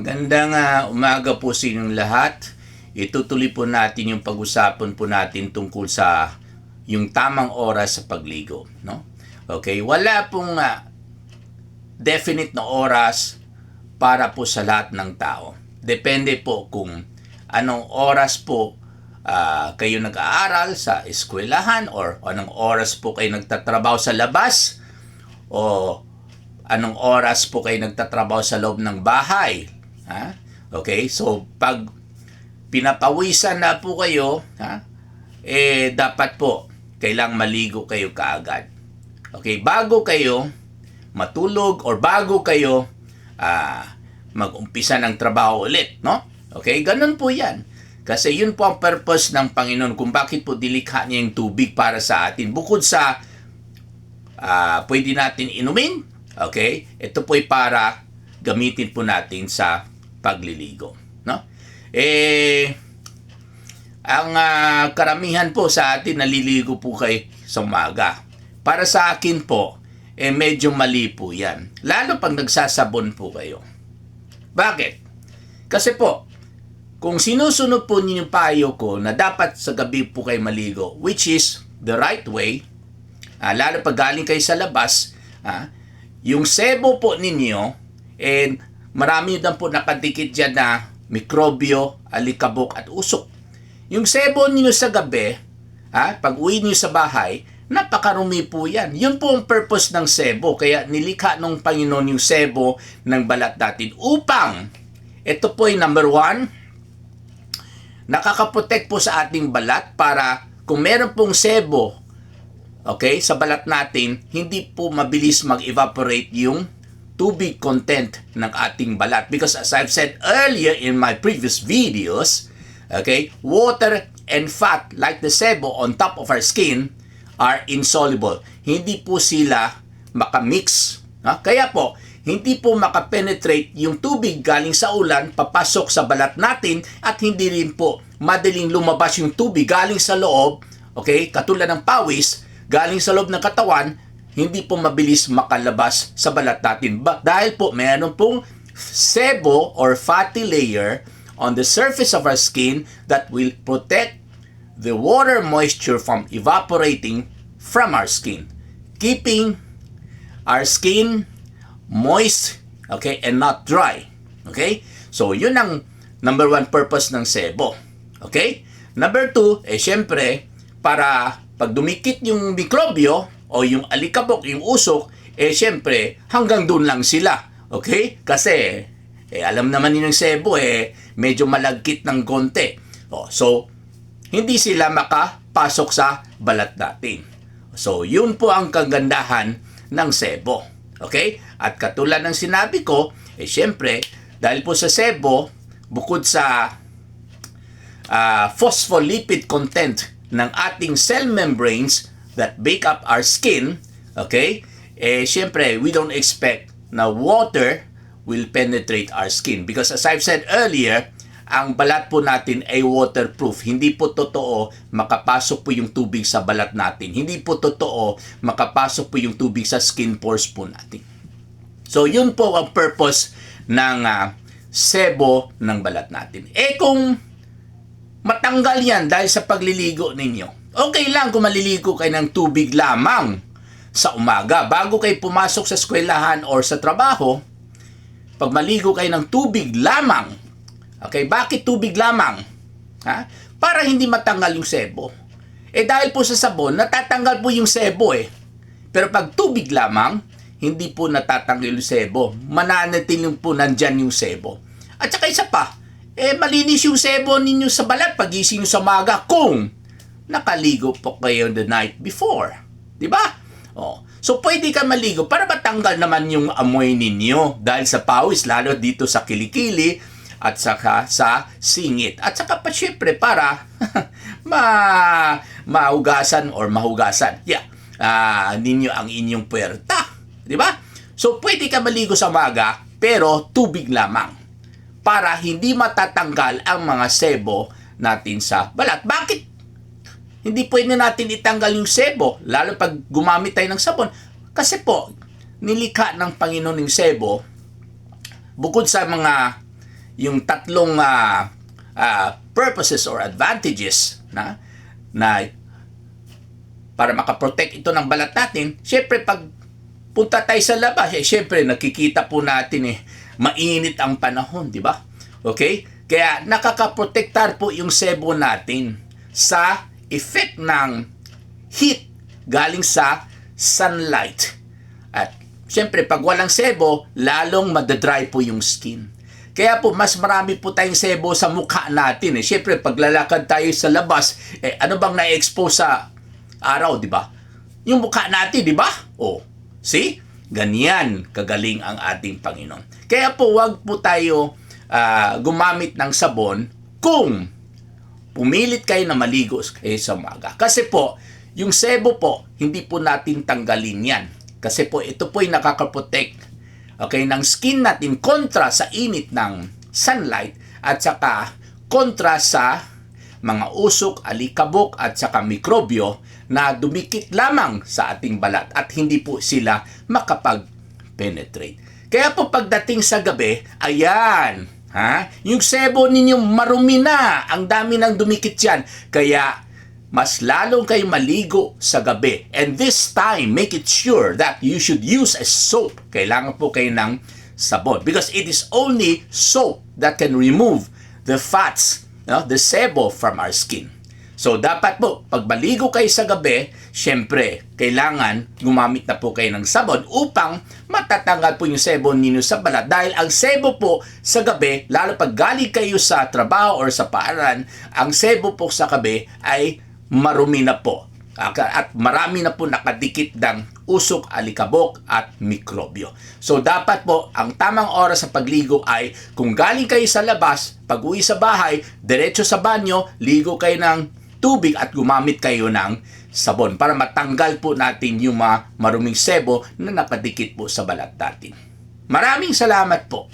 Magandang ah, umaga po sa inyong lahat. Itutuloy po natin yung pag-usapan po natin tungkol sa yung tamang oras sa pagligo, no? Okay, wala pong ah, definite na oras para po sa lahat ng tao. Depende po kung anong oras po ah, kayo nag-aaral sa eskwelahan or anong oras po kayo nagtatrabaho sa labas o anong oras po kayo nagtatrabaho sa loob ng bahay. Ha? Okay? So, pag pinapawisan na po kayo, ha? eh, dapat po, kailang maligo kayo kaagad. Okay? Bago kayo matulog or bago kayo ah, mag-umpisa ng trabaho ulit, no? Okay? Ganun po yan. Kasi yun po ang purpose ng Panginoon kung bakit po dilikha niya yung tubig para sa atin. Bukod sa ah pwede natin inumin. Okay? Ito po ay para gamitin po natin sa pagliligo. No? Eh, ang ah, karamihan po sa atin naliligo po kay sa umaga. Para sa akin po, eh medyo mali po yan. Lalo pag nagsasabon po kayo. Bakit? Kasi po, kung sinusunod po ninyo payo ko na dapat sa gabi po kayo maligo, which is the right way, Ah, lalo pag galing kayo sa labas, ah, yung sebo po ninyo, and marami din po nakadikit dyan na mikrobyo, alikabok at usok. Yung sebo ninyo sa gabi, ah, pag uwi niyo sa bahay, napakarumi po yan. Yun po ang purpose ng sebo. Kaya nilikha ng Panginoon yung sebo ng balat natin upang, ito po yung number one, nakakaprotect po sa ating balat para kung meron pong sebo okay, sa balat natin, hindi po mabilis mag-evaporate yung tubig content ng ating balat. Because as I've said earlier in my previous videos, okay, water and fat like the sebo on top of our skin are insoluble. Hindi po sila makamix. Ha? Kaya po, hindi po makapenetrate yung tubig galing sa ulan papasok sa balat natin at hindi rin po madaling lumabas yung tubig galing sa loob, okay, katulad ng pawis, galing sa loob ng katawan, hindi po mabilis makalabas sa balat natin. But dahil po meron pong sebo or fatty layer on the surface of our skin that will protect the water moisture from evaporating from our skin, keeping our skin moist, okay, and not dry. Okay? So, yun ang number one purpose ng sebo. Okay? Number two, eh syempre, para pag dumikit yung mikrobyo o yung alikabok, yung usok, eh syempre, hanggang doon lang sila. Okay? Kasi, eh, alam naman ninyong sebo, eh, medyo malagkit ng konti. O, so, hindi sila makapasok sa balat natin. So, yun po ang kagandahan ng sebo. Okay? At katulad ng sinabi ko, eh syempre, dahil po sa sebo, bukod sa uh, phospholipid content ng ating cell membranes that make up our skin, okay, eh syempre, we don't expect na water will penetrate our skin. Because as I've said earlier, ang balat po natin ay waterproof. Hindi po totoo makapasok po yung tubig sa balat natin. Hindi po totoo makapasok po yung tubig sa skin pores po natin. So, yun po ang purpose ng uh, sebo ng balat natin. Eh kung matanggal yan dahil sa pagliligo ninyo, okay lang kung maliligo kayo ng tubig lamang sa umaga. Bago kayo pumasok sa eskwelahan or sa trabaho, pag maligo kayo ng tubig lamang, okay, bakit tubig lamang? Ha? Para hindi matanggal yung sebo. Eh dahil po sa sabon, natatanggal po yung sebo eh. Pero pag tubig lamang, hindi po natatanggal yung sebo. Mananatiling po nandyan yung sebo. At saka isa pa, eh malinis yung sebo ninyo sa balat pagising nyo sa maga kung nakaligo po kayo the night before. Di ba? Oh. So pwede ka maligo para matanggal naman yung amoy ninyo dahil sa pawis lalo dito sa kilikili at saka sa singit. At saka pa syempre para ma mahugasan or mahugasan. Yeah. ah ninyo ang inyong puwerta. Di ba? So, pwede ka maligo sa maga, pero tubig lamang. Para hindi matatanggal ang mga sebo natin sa balat. Bakit? Hindi pwede natin itanggal yung sebo, lalo pag gumamit tayo ng sabon. Kasi po, nilikha ng Panginoon yung sebo, bukod sa mga yung tatlong ah, ah, purposes or advantages na na para makaprotect ito ng balat natin, syempre pag punta tayo sa labas, eh, syempre nakikita po natin eh, mainit ang panahon, di ba? Okay? Kaya nakakaprotektar po yung sebo natin sa effect ng heat galing sa sunlight. At syempre, pag walang sebo, lalong madadry po yung skin. Kaya po, mas marami po tayong sebo sa mukha natin. Eh. Syempre, pag lalakad tayo sa labas, eh, ano bang na-expose sa araw, di ba? Yung mukha natin, di ba? Oh, see? Ganyan kagaling ang ating Panginoon. Kaya po, wag po tayo ah, gumamit ng sabon kung pumilit kayo na maligo kayo sa umaga. Kasi po, yung sebo po, hindi po natin tanggalin yan. Kasi po, ito po ay nakakaprotect okay, ng skin natin kontra sa init ng sunlight at saka kontra sa mga usok, alikabok at saka mikrobyo na dumikit lamang sa ating balat at hindi po sila makapag-penetrate. Kaya po pagdating sa gabi, ayan, ha? Yung sebo ninyo marumi na, ang dami nang dumikit yan. Kaya mas lalong kayo maligo sa gabi. And this time, make it sure that you should use a soap. Kailangan po kayo ng sabon. Because it is only soap that can remove the fats, no, the sebo from our skin. So, dapat po, pag maligo kayo sa gabi, syempre, kailangan gumamit na po kayo ng sabon upang matatanggal po yung sebo ninyo sa balat. Dahil ang sebo po sa gabi, lalo pag galing kayo sa trabaho or sa paaran, ang sebo po sa gabi ay marumi na po. At marami na po nakadikit ng usok, alikabok at mikrobyo. So dapat po, ang tamang oras sa pagligo ay kung galing kayo sa labas, pag uwi sa bahay, diretso sa banyo, ligo kayo ng tubig at gumamit kayo ng sabon para matanggal po natin yung mga maruming sebo na nakadikit po sa balat natin. Maraming salamat po.